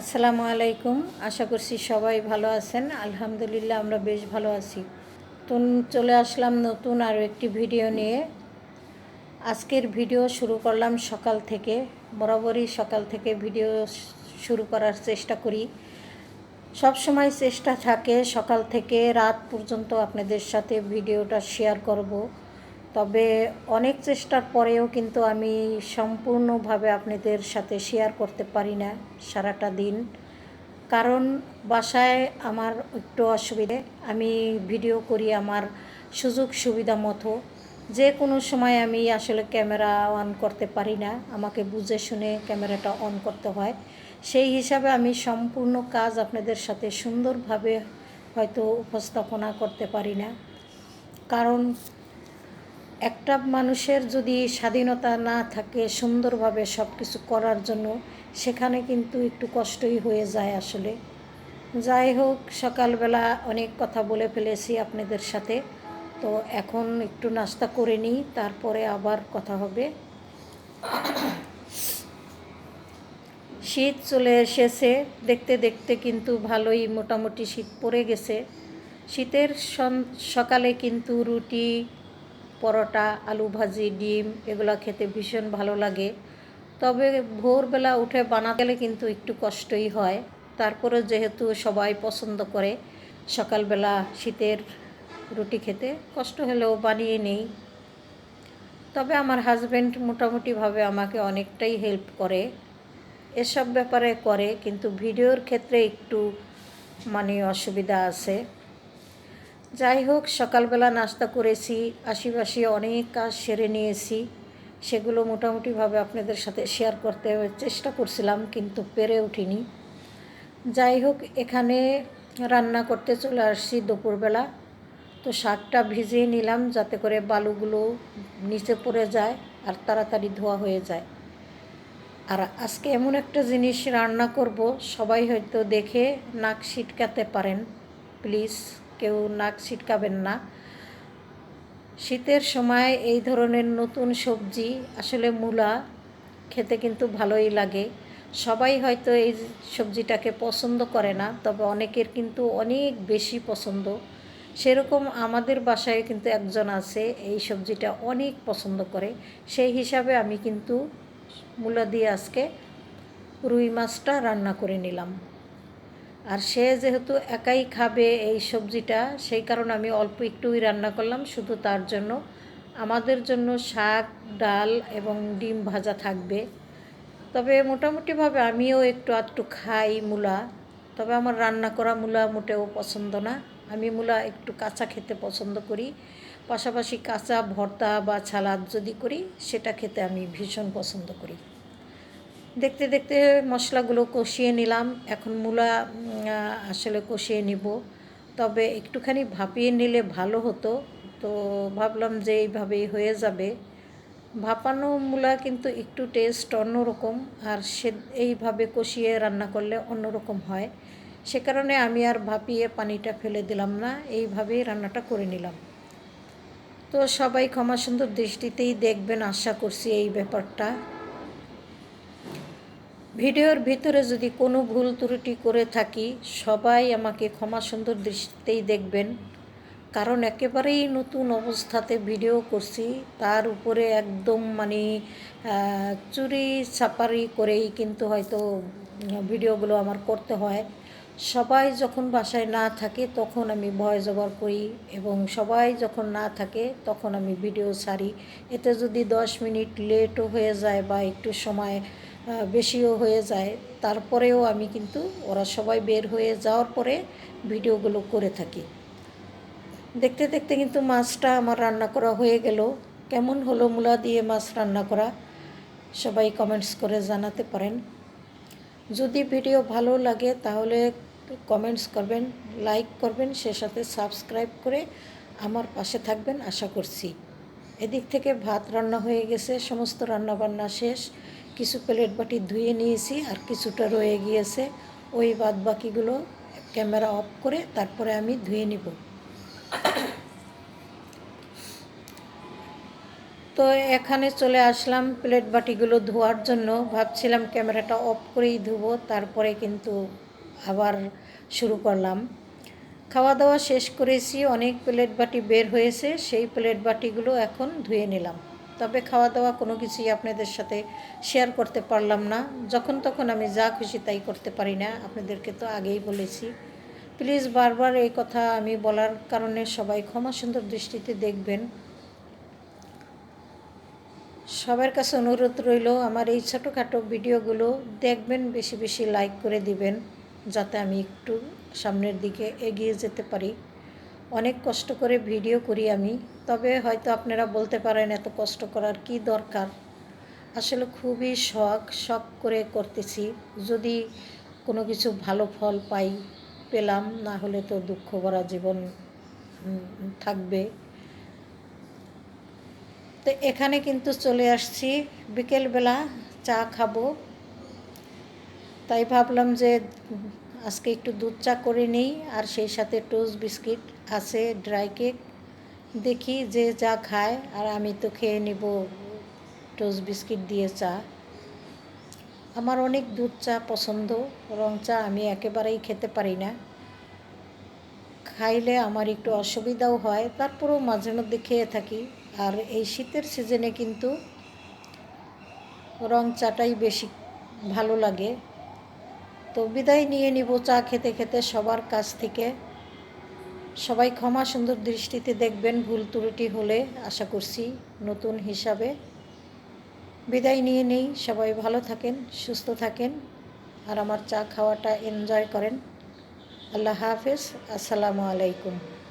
আসসালামু আলাইকুম। আশা করছি সবাই ভালো আছেন। আলহামদুলিল্লাহ আমরা বেশ ভালো আছি। তো চলে আসলাম নতুন আরও একটি ভিডিও নিয়ে। আজকের ভিডিও শুরু করলাম সকাল থেকে। বরাবরই সকাল থেকে ভিডিও শুরু করার চেষ্টা করি। সব সময় চেষ্টা থাকে সকাল থেকে রাত পর্যন্ত আপনাদের সাথে ভিডিওটা শেয়ার করব। তবে অনেক চেষ্টার পরেও কিন্তু আমি সম্পূর্ণভাবে আপনাদের সাথে শেয়ার করতে পারি না সারাটা দিন। কারণ বাসায় আমার একটু অসুবিধে, আমি ভিডিও করি আমার সুযোগ সুবিধা মতো। যে কোনো সময় আমি আসলে ক্যামেরা অন করতে পারি না, আমাকে বুঝে শুনে ক্যামেরাটা অন করতে হয়। সেই হিসাবে আমি সম্পূর্ণ কাজ আপনাদের সাথে সুন্দরভাবে হয়তো উপস্থাপনা করতে পারি না। কারণ একটা মানুষের যদি স্বাধীনতা না থাকে, সুন্দরভাবে সব কিছু করার জন্য, সেখানে কিন্তু একটু কষ্টই হয়ে যায় আসলে। যাই হোক, সকালবেলা অনেক কথা বলে ফেলেছি আপনাদের সাথে। তো এখন একটু নাস্তা করে নিই, তারপরে আবার কথা হবে। শীত চলে এসেছে, দেখতে দেখতে কিন্তু ভালোই মোটামুটি শীত পড়ে গেছে। শীতের সকালে কিন্তু রুটি পরোটা, আলু ভাজি, ডিম এগুলো খেতে ভীষণ ভালো লাগে। তবে ভোরবেলা উঠে বানাতে গেলে কিন্তু একটু কষ্টই হয়। তারপরে যেহেতু সবাই পছন্দ করে, সকালবেলা শীতের রুটি খেতে কষ্ট হলেও বানিয়ে নেই। তবে আমার হাজব্যান্ড মোটামুটিভাবে আমাকে অনেকটাই হেল্প করে। এসব ব্যাপারে করে, কিন্তু ভিডিওর ক্ষেত্রে একটু মানে অসুবিধা আছে। যাই হোক, সকালবেলা নাস্তা করেছি আশিপাশি অনেক কাজ সেরে নিয়েছি। সেগুলো মোটামুটিভাবে আপনাদের সাথে শেয়ার করতে চেষ্টা করছিলাম, কিন্তু পেরে উঠিনি। যাই হোক, এখানে রান্না করতে চলে আসছি দুপুরবেলা। তো শাকটা ভিজিয়ে নিলাম, যাতে করে বালুগুলো নিচে পড়ে যায় আর তাড়াতাড়ি ধোয়া হয়ে যায়। আর আজকে এমন একটা জিনিস রান্না করব, সবাই হয়তো দেখে নাক ছিটকাতে পারেন, প্লিজ। কেউ নাক ছিটকাবেন না। শীতের সময় এই ধরনের নতুন সবজি, আসলে মূলা, খেতে কিন্তু ভালোই লাগে। সবাই হয়তো এই সবজিটাকে পছন্দ করে না, তবে অনেকের কিন্তু অনেক বেশি পছন্দ। সেরকম আমাদের বাসায় কিন্তু একজন আছে, এই সবজিটা অনেক পছন্দ করে। সেই হিসাবে আমি কিন্তু মূলা দিয়ে আজকে রুই মাছটা রান্না করে নিলাম। আর সে যেহেতু একাই খাবে এই সবজিটা, সেই কারণে আমি অল্প একটুই রান্না করলাম, শুধু তার জন্য। আমাদের জন্য শাক, ডাল এবং ডিম ভাজা থাকবে। তবে মোটামুটিভাবে আমিও একটু আধটু খাই মূলা, তবে আমার রান্না করা মূলা মোটেও পছন্দ না। আমি মূলা একটু কাঁচা খেতে পছন্দ করি। পাশাপাশি কাঁচা ভর্তা বা ছালাদ যদি করি, সেটা খেতে আমি ভীষণ পছন্দ করি। দেখতে দেখতে মশলাগুলো কষিয়ে নিলাম। এখন মূলা আসলে কষিয়ে নিব। তবে একটুখানি ভাপিয়ে নিলে ভালো হতো। তো ভাবলাম যে এইভাবেই হয়ে যাবে। ভাপানো মূলা কিন্তু একটু টেস্ট অন্যরকম আর সে এইভাবে কষিয়ে রান্না করলে অন্যরকম হয়। সে কারণে আমি আর ভাপিয়ে পানিটা ফেলে দিলাম না। এইভাবেই রান্নাটা করে নিলাম। তো সবাই ক্ষমা সুন্দর দৃষ্টিতেই দেখবেন, আশা করছি এই ব্যাপারটা। ভিডিওর ভিতরে যদি কোনো ভুল ত্রুটি করে থাকি, সবাই আমাকে ক্ষমা সুন্দর দৃষ্টিতেই দেখবেন। কারণ একেবারেই নতুন অবস্থাতে ভিডিও করছি, তার উপরে একদম মানে চুরি চাপারি করেই কিন্তু হয়তো ভিডিওগুলো আমার করতে হয়। সবাই যখন বাসায় না থাকে, তখন আমি ভয়েস ওভার করি এবং সবাই যখন না থাকে, তখন আমি ভিডিও ছাড়ি এতে যদি দশ মিনিট লেটও হয়ে যায় বা একটু সময় বেশিও হয়ে যায়। তারপরেও আমি কিন্তু ওরা সবাই বের হয়ে যাওয়ার পরে ভিডিওগুলো করে থাকি। দেখতে দেখতে কিন্তু মাছটা আমার রান্না করা হয়ে গেল। কেমন হলো মূলা দিয়ে মাছ রান্না করা? সবাই কমেন্টস করে জানাতে পারেন। যদি ভিডিও ভালো লাগে তাহলে কমেন্টস করবেন লাইক করবেন, সে সাথে সাবস্ক্রাইব করে আমার পাশে থাকবেন আশা করছি। এদিক থেকে ভাত রান্না হয়ে গেছে, সমস্ত রান্নাবান্না শেষ। কিছু প্লেট বাটি ধুয়ে নিয়েছি আর কিছুটা রয়ে গিয়েছে। ওই বাদ বাকিগুলো ক্যামেরা অফ করে তারপরে আমি ধুয়ে নিব। তো এখানে চলে আসলাম প্লেট বাটিগুলো ধোয়ার জন্য। ভাবছিলাম ক্যামেরাটা অফ করেই ধুবো, তারপরে কিন্তু আবার শুরু করলাম। খাওয়া দাওয়া শেষ করেছি, অনেক প্লেট বাটি বের হয়েছে, সেই প্লেট বাটিগুলো এখন ধুয়ে নিলাম। তবে খাওয়া দাওয়া কোনো কিছুই আপনাদের সাথে শেয়ার করতে পারলাম না। যখন তখন আমি যা খুশি তাই করতে পারি না, আপনাদেরকে তো আগেই বলেছি। প্লিজ বারবার এই কথা আমি বলার কারণে সবাই ক্ষমা সুন্দর দৃষ্টিতে দেখবেন। সবার কাছে অনুরোধ রইল, আমার এই ছোটোখাটো ভিডিওগুলো দেখবেন, বেশি বেশি লাইক করে দিবেন, যাতে আমি একটু সামনের দিকে এগিয়ে যেতে পারি। অনেক কষ্ট করে ভিডিও করি আমি, তবে হয়তো আপনারা বলতে পারেন এত কষ্ট করার কি দরকার? আসলে খুবই শখ শখ করে করতেছি। যদি কোনো কিছু ভালো ফল পাই, পেলাম, না হলে তো দুঃখ ভরা জীবন থাকবে। তো এখানে কিন্তু চলে আসছি। বিকেলবেলা চা খাব। তাই ভাবলাম যে আজকে একটু দুধ চা করে নিই, আর সেই সাথে টোস্ট বিস্কিট। আছে ড্রাই কেক, দেখি যে যা খায় আর আমি তো খেয়ে নিব টোস্ট বিস্কিট দিয়ে চা। আমার অনেক দুধ চা পছন্দ, রং চা আমি একেবারেই খেতে পারি না। খাইলে আমার একটু অসুবিধাও হয়, তারপরেও মাঝে মধ্যে খেয়ে থাকি। আর এই শীতের সিজনে কিন্তু রং চাটাই বেশি ভালো লাগে। তো বিদায় নিয়ে নিব চা খেতে খেতে সবার কাছ থেকে। সবাই ক্ষমা সুন্দর দৃষ্টিতে দেখবেন ভুল ত্রুটি হলে আশা করছি নতুন হিসাবে। বিদায় নিয়ে নেই, সবাই ভালো থাকেন, সুস্থ থাকেন, আর আমার চা খাওয়াটা এনজয় করেন। আল্লাহ হাফেজ, আসসালামু আলাইকুম।